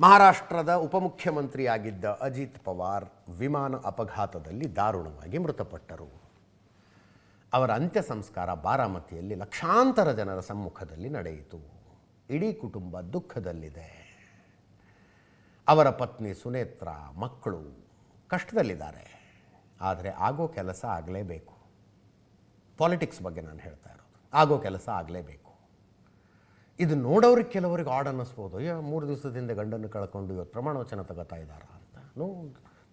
ಮಹಾರಾಷ್ಟ್ರದ ಉಪಮುಖ್ಯಮಂತ್ರಿಯಾಗಿದ್ದ ಅಜಿತ್ ಪವಾರ್ ವಿಮಾನ ಅಪಘಾತದಲ್ಲಿ ದಾರುಣವಾಗಿ ಮೃತಪಟ್ಟರು. ಅವರ ಅಂತ್ಯ ಸಂಸ್ಕಾರ ಬಾರಾಮತಿಯಲ್ಲಿ ಲಕ್ಷಾಂತರ ಜನರ ಸಮ್ಮುಖದಲ್ಲಿ ನಡೆಯಿತು. ಇಡೀ ಕುಟುಂಬ ದುಃಖದಲ್ಲಿದೆ. ಅವರ ಪತ್ನಿ ಸುನೇತ್ರ ಮಕ್ಕಳು ಕಷ್ಟದಲ್ಲಿದ್ದಾರೆ. ಆದರೆ ಆಗೋ ಕೆಲಸ ಆಗಲೇಬೇಕು. ಪಾಲಿಟಿಕ್ಸ್ ಬಗ್ಗೆ ನಾನು ಹೇಳ್ತಾ ಇರೋದು. ಆಗೋ ಕೆಲಸ ಆಗಲೇಬೇಕು. ಇದು ನೋಡೋರಿಗೆ ಕೆಲವರಿಗೆ ಆಡ್ ಅನ್ನಿಸ್ಬೋದು. ಅಯ್ಯೋ, ಮೂರು ದಿವಸದಿಂದ ಗಂಡನ್ನು ಕಳ್ಕೊಂಡು ಇವತ್ತು ಪ್ರಮಾಣ ವಚನ ತಗೋತಾ ಇದ್ದಾರ ಅಂತ. No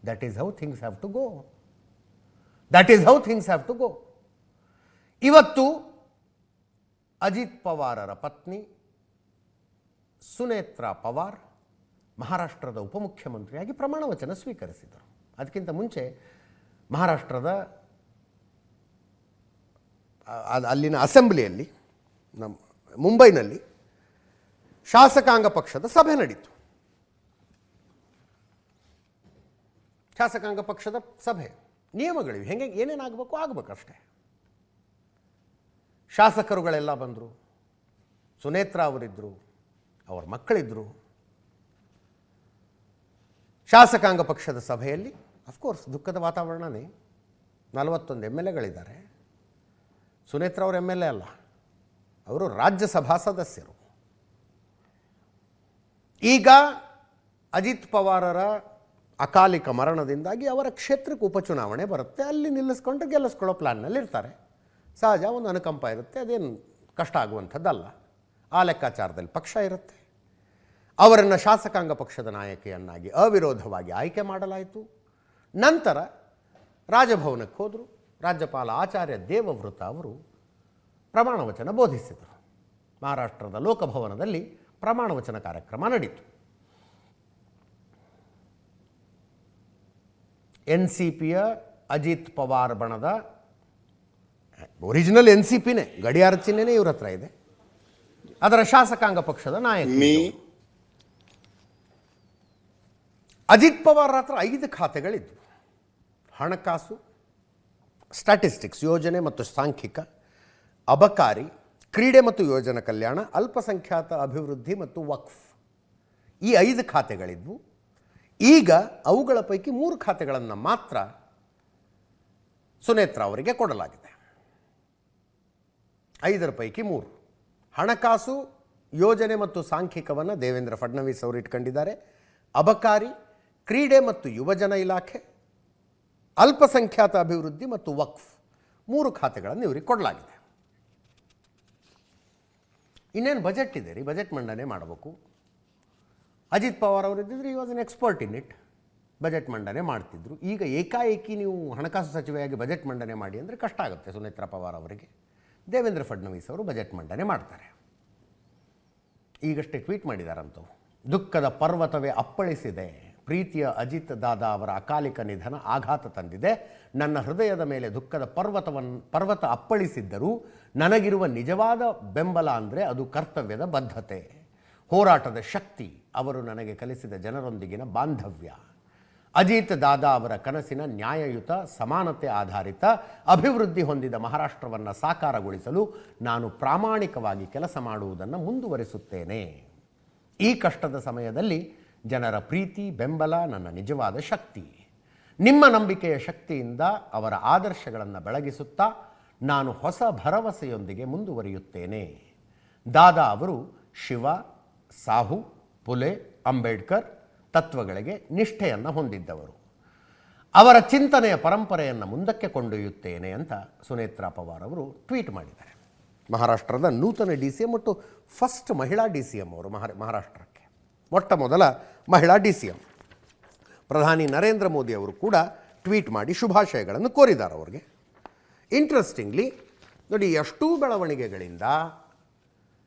that is how things have to go that is how things have to go ಇವತ್ತು ಅಜಿತ್ ಪವಾರರ ಪತ್ನಿ ಸುನೇತ್ರ ಪವಾರ್ ಮಹಾರಾಷ್ಟ್ರದ ಉಪಮುಖ್ಯಮಂತ್ರಿಯಾಗಿ ಪ್ರಮಾಣ ವಚನ ಸ್ವೀಕರಿಸಿದರು. ಅದಕ್ಕಿಂತ ಮುಂಚೆ ಮಹಾರಾಷ್ಟ್ರದ ಅಲ್ಲಿನ ಅಸೆಂಬ್ಲಿಯಲ್ಲಿ, ನಮ್ಮ, ಮುಂಬೈನಲ್ಲಿ ಶಾಸಕಾಂಗ ಪಕ್ಷದ ಸಭೆ ನಡೀತು. ಶಾಸಕಾಂಗ ಪಕ್ಷದ ಸಭೆ. ನಿಯಮಗಳಿವೆ. ಹೆಂಗೆ ಏನೇನಾಗಬೇಕು ಆಗಬೇಕಷ್ಟೇ ಶಾಸಕರುಗಳೆಲ್ಲ ಬಂದರು. ಸುನೇತ್ರ ಅವರಿದ್ದರು ಅವರ ಮಕ್ಕಳಿದ್ದರು ಶಾಸಕಾಂಗ ಪಕ್ಷದ ಸಭೆಯಲ್ಲಿ ಅಫ್ಕೋರ್ಸ್ ದುಃಖದ ವಾತಾವರಣನೇ. ನಲವತ್ತೊಂದು ಎಂ ಎಲ್ ಎಗಳಿದ್ದಾರೆ. ಸುನೇತ್ರ ಅವರು ಎಂ ಎಲ್ ಎ ಅಲ್ಲ. ಅವರು ರಾಜ್ಯಸಭಾ ಸದಸ್ಯರು. ಈಗ ಅಜಿತ್ ಪವಾರರ ಅಕಾಲಿಕ ಮರಣದಿಂದಾಗಿ ಅವರ ಕ್ಷೇತ್ರಕ್ಕೆ ಉಪಚುನಾವಣೆ ಬರುತ್ತೆ. ಅಲ್ಲಿ ನಿಲ್ಲಿಸ್ಕೊಂಡು ಗೆಲ್ಲಿಸ್ಕೊಳ್ಳೋ ಪ್ಲ್ಯಾನ್ನಲ್ಲಿ ಇರ್ತಾರೆ. ಸಹಜ, ಒಂದು ಅನುಕಂಪ ಇರುತ್ತೆ. ಅದೇನು ಕಷ್ಟ ಆಗುವಂಥದ್ದಲ್ಲ. ಆ ಲೆಕ್ಕಾಚಾರದಲ್ಲಿ ಪಕ್ಷ ಇರುತ್ತೆ. ಅವರನ್ನು ಶಾಸಕಾಂಗ ಪಕ್ಷದ ನಾಯಕಿಯನ್ನಾಗಿ ಅವಿರೋಧವಾಗಿ ಆಯ್ಕೆ ಮಾಡಲಾಯಿತು. ನಂತರ ರಾಜಭವನಕ್ಕೆ ಹೋದರು. ರಾಜ್ಯಪಾಲ ಆಚಾರ್ಯ ದೇವವ್ರತ ಅವರು ಪ್ರಮಾಣ ವಚನ ಬೋಧಿಸಿದರು. ಮಹಾರಾಷ್ಟ್ರದ ಲೋಕಭವನದಲ್ಲಿ ಪ್ರಮಾಣ ವಚನ ಕಾರ್ಯಕ್ರಮ ನಡೀತು. ಎನ್ ಸಿ ಪಿಯ ಅಜಿತ್ ಪವಾರ್ ಬಣದ ಒರಿಜಿನಲ್ ಎನ್ ಸಿ ಪಿನೇ ಗಡಿಯಾರ ಚಿಹ್ನೆನೇ ಇವ್ರ ಹತ್ರ ಇದೆ. ಅದರ ಶಾಸಕಾಂಗ ಪಕ್ಷದ ನಾಯಕ ಅಜಿತ್ ಪವಾರ್ ಹತ್ರ ಐದು ಖಾತೆಗಳಿದ್ವು. ಹಣಕಾಸು ಸ್ಟ್ಯಾಟಿಸ್ಟಿಕ್ಸ್ ಯೋಜನೆ ಮತ್ತು ಸಾಂಖ್ಯಿಕ ಅಬಕಾರಿ ಕ್ರೀಡೆ ಮತ್ತು ಯೋಜನ ಕಲ್ಯಾಣ, ಅಲ್ಪಸಂಖ್ಯಾತ ಅಭಿವೃದ್ಧಿ ಮತ್ತು ವಕ್ಫ್. ಈ ಐದು ಖಾತೆಗಳಿದ್ವು. ಈಗ ಅವುಗಳ ಪೈಕಿ ಮೂರು ಖಾತೆಗಳನ್ನು ಮಾತ್ರ ಸುನೇತ್ರ ಅವರಿಗೆ ಕೊಡಲಾಗಿದೆ. ಐದರ ಪೈಕಿ ಮೂರು. ಹಣಕಾಸು, ಯೋಜನೆ ಮತ್ತು ಸಾಂಖ್ಯಿಕವನ್ನು ದೇವೇಂದ್ರ ಫಡ್ನವೀಸ್ ಅವರು ಇಟ್ಕೊಂಡಿದ್ದಾರೆ. ಅಬಕಾರಿ, ಕ್ರೀಡೆ ಮತ್ತು ಯುವಜನ ಇಲಾಖೆ, ಅಲ್ಪಸಂಖ್ಯಾತ ಅಭಿವೃದ್ಧಿ ಮತ್ತು ವಕ್ಫ್. ಮೂರು ಖಾತೆಗಳನ್ನು ಇವರಿಗೆ ಕೊಡಲಾಗಿದೆ. ಇನ್ನೇನು ಬಜೆಟ್ ಇದೆ ರೀ? ಬಜೆಟ್ ಮಂಡನೆ ಮಾಡಬೇಕು. ಅಜಿತ್ ಪವಾರ್ ಅವರು ಇದ್ದಿದ್ರೆ ಈ was an expert in it budget ಮಂಡನೆ ಮಾಡ್ತಿದ್ರು. ಈಗ ಏಕಾಏಕಿ ನೀವು ಹಣಕಾಸು ಸಚಿವೆಯಾಗಿ ಬಜೆಟ್ ಮಂಡನೆ ಮಾಡಿ ಅಂದರೆ ಕಷ್ಟ ಆಗುತ್ತೆ ಸುನೇತ್ರ ಪವಾರ್ ಅವರಿಗೆ. ದೇವೇಂದ್ರ ಫಡ್ನವೀಸ್ ಅವರು ಬಜೆಟ್ ಮಂಡನೆ ಮಾಡ್ತಾರೆ. ಈಗಷ್ಟೇ ಟ್ವೀಟ್ ಮಾಡಿದಾರಂತವು ದುಃಖದ ಪರ್ವತವೇ ಅಪ್ಪಳಿಸಿದೆ. ಪ್ರೀತಿಯ ಅಜಿತ್ ದಾದಾ ಅವರ ಅಕಾಲಿಕ ನಿಧನ ಆಘಾತ ತಂದಿದೆ. ನನ್ನ ಹೃದಯದ ಮೇಲೆ ದುಃಖದ ಪರ್ವತವನ್ನು ಪರ್ವತ ಅಪ್ಪಳಿಸಿದ್ದರೂ ನನಗಿರುವ ನಿಜವಾದ ಬೆಂಬಲ ಅಂದರೆ ಅದು ಕರ್ತವ್ಯದ ಬದ್ಧತೆ. ಹೋರಾಟದ ಶಕ್ತಿ ಅವರು ನನಗೆ ಕಲಿಸಿದ ಜನರೊಂದಿಗಿನ ಬಾಂಧವ್ಯ. ಅಜಿತ್ ದಾದಾ ಅವರ ಕನಸಿನ ನ್ಯಾಯಯುತ, ಸಮಾನತೆ ಆಧಾರಿತ ಅಭಿವೃದ್ಧಿ ಹೊಂದಿದ ಮಹಾರಾಷ್ಟ್ರವನ್ನು ಸಾಕಾರಗೊಳಿಸಲು ನಾನು ಪ್ರಾಮಾಣಿಕವಾಗಿ ಕೆಲಸ ಮಾಡುವುದನ್ನು ಮುಂದುವರಿಸುತ್ತೇನೆ. ಈ ಕಷ್ಟದ ಸಮಯದಲ್ಲಿ ಜನರ ಪ್ರೀತಿ, ಬೆಂಬಲ, ನನ್ನ ನಿಜವಾದ ಶಕ್ತಿ. ನಿಮ್ಮ ನಂಬಿಕೆಯ ಶಕ್ತಿಯಿಂದ ಅವರ ಆದರ್ಶಗಳನ್ನು ಬೆಳಗಿಸುತ್ತಾ ನಾನು ಹೊಸ ಭರವಸೆಯೊಂದಿಗೆ ಮುಂದುವರಿಯುತ್ತೇನೆ. ದಾದಾ ಅವರು ಶಿವ, ಸಾಹು, ಪುಲೆ, ಅಂಬೇಡ್ಕರ್ ತತ್ವಗಳಿಗೆ ನಿಷ್ಠೆಯನ್ನು ಹೊಂದಿದ್ದವರು. ಅವರ ಚಿಂತನೆಯ ಪರಂಪರೆಯನ್ನು ಮುಂದಕ್ಕೆ ಕೊಂಡೊಯ್ಯುತ್ತೇನೆ ಅಂತ ಸುನೇತ್ರಾ ಪವಾರ್ ಅವರು ಟ್ವೀಟ್ ಮಾಡಿದ್ದಾರೆ. ಮಹಾರಾಷ್ಟ್ರದ ನೂತನ ಡಿ ಸಿ ಎಂ ಮತ್ತು ಫಸ್ಟ್ ಮಹಿಳಾ ಡಿ ಸಿ ಎಂ ಅವರು ಮಹಾರ ಮಹಾರಾಷ್ಟ್ರಕ್ಕೆ. ಮೊಟ್ಟ ಮೊದಲ ಮಹಿಳಾ ಡಿ ಸಿ ಎಂ. ಪ್ರಧಾನಿ ನರೇಂದ್ರ ಮೋದಿ ಅವರು ಕೂಡ ಟ್ವೀಟ್ ಮಾಡಿ ಶುಭಾಶಯಗಳನ್ನು ಕೋರಿದ್ದಾರೆ ಅವ್ರಿಗೆ. ಇಂಟ್ರೆಸ್ಟಿಂಗ್ಲಿ ನೋಡಿ, ಎಷ್ಟೂ ಬೆಳವಣಿಗೆಗಳಿಂದ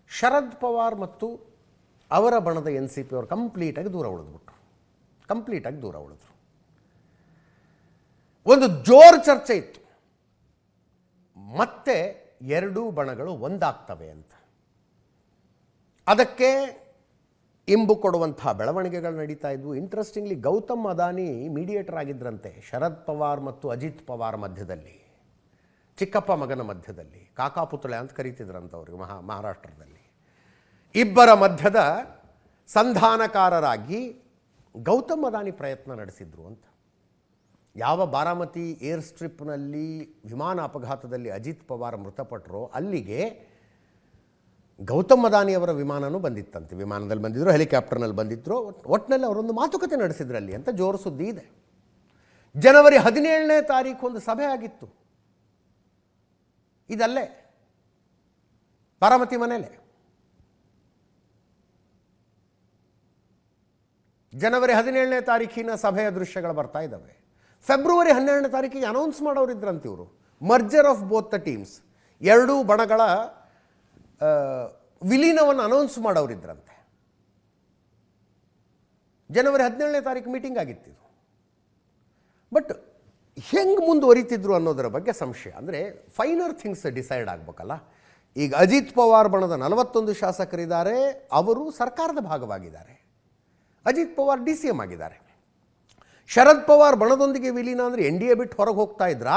ಶರದ್ ಪವಾರ್ ಮತ್ತು ಅವರ ಬಣದ ಎನ್ ಸಿ ಪಿ ಅವರು ಕಂಪ್ಲೀಟಾಗಿ ದೂರ ಉಳಿದ್ಬಿಟ್ರು. ಕಂಪ್ಲೀಟಾಗಿ ದೂರ ಉಳಿದ್ರು. ಒಂದು ಜೋರು ಚರ್ಚೆ ಇತ್ತು. ಮತ್ತೆ ಎರಡೂ ಬಣಗಳು ಒಂದಾಗ್ತವೆ ಅಂತ. ಅದಕ್ಕೆ ಇಂಬು ಕೊಡುವಂಥ ಬೆಳವಣಿಗೆಗಳು ನಡೀತಾ ಇದ್ವು. ಇಂಟ್ರೆಸ್ಟಿಂಗ್ಲಿ ಗೌತಮ್ ಅದಾನಿ ಮೀಡಿಯೇಟರ್ ಆಗಿದ್ರಂತೆ, ಶರದ್ ಪವಾರ್ ಮತ್ತು ಅಜಿತ್ ಪವಾರ್ ಮಧ್ಯದಲ್ಲಿ, ಚಿಕ್ಕಪ್ಪ ಮಗನ ಮಧ್ಯದಲ್ಲಿ ಕಾಕಾಪುತಳೆ ಅಂತ ಕರೀತಿದ್ರಂತ ಅವ್ರಿಗೆ ಮಹಾ, ಮಹಾರಾಷ್ಟ್ರದಲ್ಲಿ. ಇಬ್ಬರ ಮಧ್ಯದ ಸಂಧಾನಕಾರರಾಗಿ ಗೌತಮ್ ಅದಾನಿ ಪ್ರಯತ್ನ ನಡೆಸಿದ್ರು ಅಂತ. ಯಾವ ಬಾರಾಮತಿ ಏರ್ ಸ್ಟ್ರಿಪ್ನಲ್ಲಿ ವಿಮಾನ ಅಪಘಾತದಲ್ಲಿ ಅಜಿತ್ ಪವಾರ್ ಮೃತಪಟ್ಟರೋ ಅಲ್ಲಿಗೆ ಗೌತಮ್ ಅದಾನಿಯವರ ವಿಮಾನನೂ ಬಂದಿತ್ತಂತೆ. ವಿಮಾನದಲ್ಲಿ ಬಂದಿದ್ರು, ಹೆಲಿಕಾಪ್ಟರ್ನಲ್ಲಿ ಬಂದಿದ್ರು. ಒಟ್- ಒಟ್ಟಿನಲ್ಲಿ ಅವರೊಂದು ಮಾತುಕತೆ ನಡೆಸಿದ್ರಲ್ಲಿ ಅಂತ ಜೋರು ಸುದ್ದಿ ಇದೆ. ಜನವರಿ ಹದಿನೇಳನೇ ತಾರೀಕು ಒಂದು ಸಭೆ ಆಗಿತ್ತು. ಇದಲ್ಲೇ ಬಾರಾಮತಿ ಮನೇಲೆ ಜನವರಿ ಹದಿನೇಳನೇ ತಾರೀಕಿನ ಸಭೆಯ ದೃಶ್ಯಗಳು ಬರ್ತಾ ಇದ್ದಾವೆ. ಫೆಬ್ರವರಿ ಹನ್ನೆರಡನೇ ತಾರೀಕಿಗೆ ಅನೌನ್ಸ್ ಮಾಡೋರಿದ್ರಂತೆ ಇವರು. Merger of both the teams ಎರಡೂ ಬಣಗಳ ವಿಲೀನವನ್ನು ಅನೌನ್ಸ್ ಮಾಡೋರಿದ್ರಂತೆ. ಜನವರಿ ಹದಿನೇಳನೇ ತಾರೀಕು ಮೀಟಿಂಗ್ ಆಗಿತ್ತು ಬಟ್ ಹೆಂಗೆ ಮುಂದುವರಿತಿದ್ರು ಅನ್ನೋದರ ಬಗ್ಗೆ ಸಂಶಯ. ಅಂದರೆ ಫೈನರ್ ಥಿಂಗ್ಸ್ ಡಿಸೈಡ್ ಆಗಬೇಕಲ್ಲ. ಈಗ ಅಜಿತ್ ಪವಾರ್ ಬಣದ ನಲವತ್ತೊಂದು ಶಾಸಕರಿದ್ದಾರೆ, ಅವರು ಸರ್ಕಾರದ ಭಾಗವಾಗಿದ್ದಾರೆ. Ajit Pawar D C M ಆಗಿದ್ದಾರೆ. ಶರದ್ ಪವಾರ್ ಬಣದೊಂದಿಗೆ ವಿಲೀನ ಅಂದರೆ ಎನ್ ಡಿ ಎ ಬಿಟ್ಟು ಹೊರಗೆ ಹೋಗ್ತಾ ಇದ್ರಾ?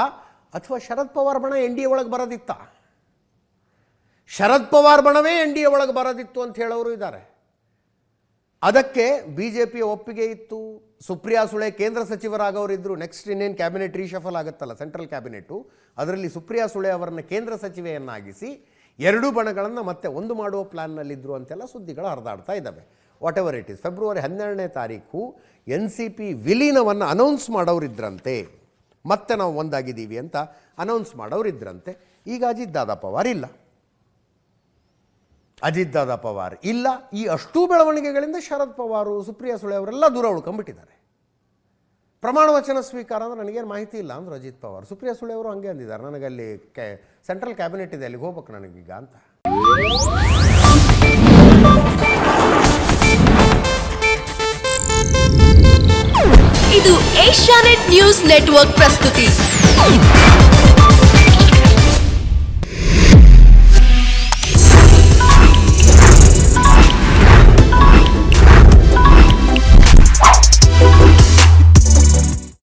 ಅಥವಾ ಶರದ್ ಪವಾರ್ ಬಣ ಎನ್ ಡಿ ಎ ಒಳಗೆ ಬರೋದಿತ್ತ? ಶರದ್ ಪವಾರ್ ಬಣವೇ ಎನ್ ಡಿ ಎ ಒಳಗೆ ಬರೋದಿತ್ತು ಅಂತ ಹೇಳೋರು ಇದ್ದಾರೆ. ಅದಕ್ಕೆ ಬಿ ಜೆ ಪಿಯ ಒಪ್ಪಿಗೆ ಇತ್ತು. ಸುಪ್ರಿಯಾ ಸುಳೆ ಕೇಂದ್ರ ಸಚಿವರಾಗವರಿದ್ದರು ನೆಕ್ಸ್ಟ್ ಇನ್ನೇನು ಕ್ಯಾಬಿನೆಟ್ ರೀಶಫಲ್ ಆಗುತ್ತಲ್ಲ ಸೆಂಟ್ರಲ್ ಕ್ಯಾಬಿನೆಟ್ಟು ಅದರಲ್ಲಿ ಸುಪ್ರಿಯಾ ಸುಳೆ ಅವರನ್ನು ಕೇಂದ್ರ ಸಚಿವೆಯನ್ನಾಗಿಸಿ ಎರಡೂ ಬಣಗಳನ್ನು ಮತ್ತೆ ಒಂದು ಮಾಡುವ ಪ್ಲ್ಯಾನ್ನಲ್ಲಿದ್ದರು ಅಂತೆಲ್ಲ ಸುದ್ದಿಗಳು ಹರಿದಾಡ್ತಾ ಇದ್ದಾವೆ. Whatever it is February ಹನ್ನೆರಡನೇ ತಾರೀಕು ಎನ್ ಸಿ ಪಿ ವಿಲೀನವನ್ನು ಅನೌನ್ಸ್ ಮಾಡೋರಿದ್ರಂತೆ. ಮತ್ತೆ ನಾವು ಒಂದಾಗಿದ್ದೀವಿ ಅಂತ ಅನೌನ್ಸ್ ಮಾಡೋರಿದ್ರಂತೆ. ಈಗ ಅಜಿತ್ ದಾದಾ ಪವಾರ್ ಇಲ್ಲ. ಅಜಿತ್ ದಾದಾ ಪವಾರ್. ಇಲ್ಲ, ಈ ಅಷ್ಟೂ ಬೆಳವಣಿಗೆಗಳಿಂದ ಶರದ್ ಪವಾರು, ಸುಪ್ರಿಯಾ ಸುಳೆ ಅವರೆಲ್ಲ ದೂರ ಉಳ್ಕೊಂಡ್ಬಿಟ್ಟಿದ್ದಾರೆ. ಪ್ರಮಾಣ ವಚನ ಸ್ವೀಕಾರ ಅಂದ್ರೆ ನನಗೇನು ಮಾಹಿತಿ ಇಲ್ಲ ಅಂದ್ರೆ ಅಜಿತ್ ಪವಾರ್. ಸುಪ್ರಿಯಾ ಸುಳೆ ಅವರು ಹಂಗೆ ಅಂದಿದ್ದಾರೆ. ನನಗಲ್ಲಿ ಕೆ, ಸೆಂಟ್ರಲ್ ಕ್ಯಾಬಿನೆಟ್ ಇದೆ, ಅಲ್ಲಿಗೆ ಹೋಗ್ಬೇಕು ನನಗೀಗ ಅಂತ. ಇದು ಏಷ್ಯಾನೆಟ್ ನ್ಯೂಸ್ ನೆಟ್ವರ್ಕ್ ಪ್ರಸ್ತುತಿ.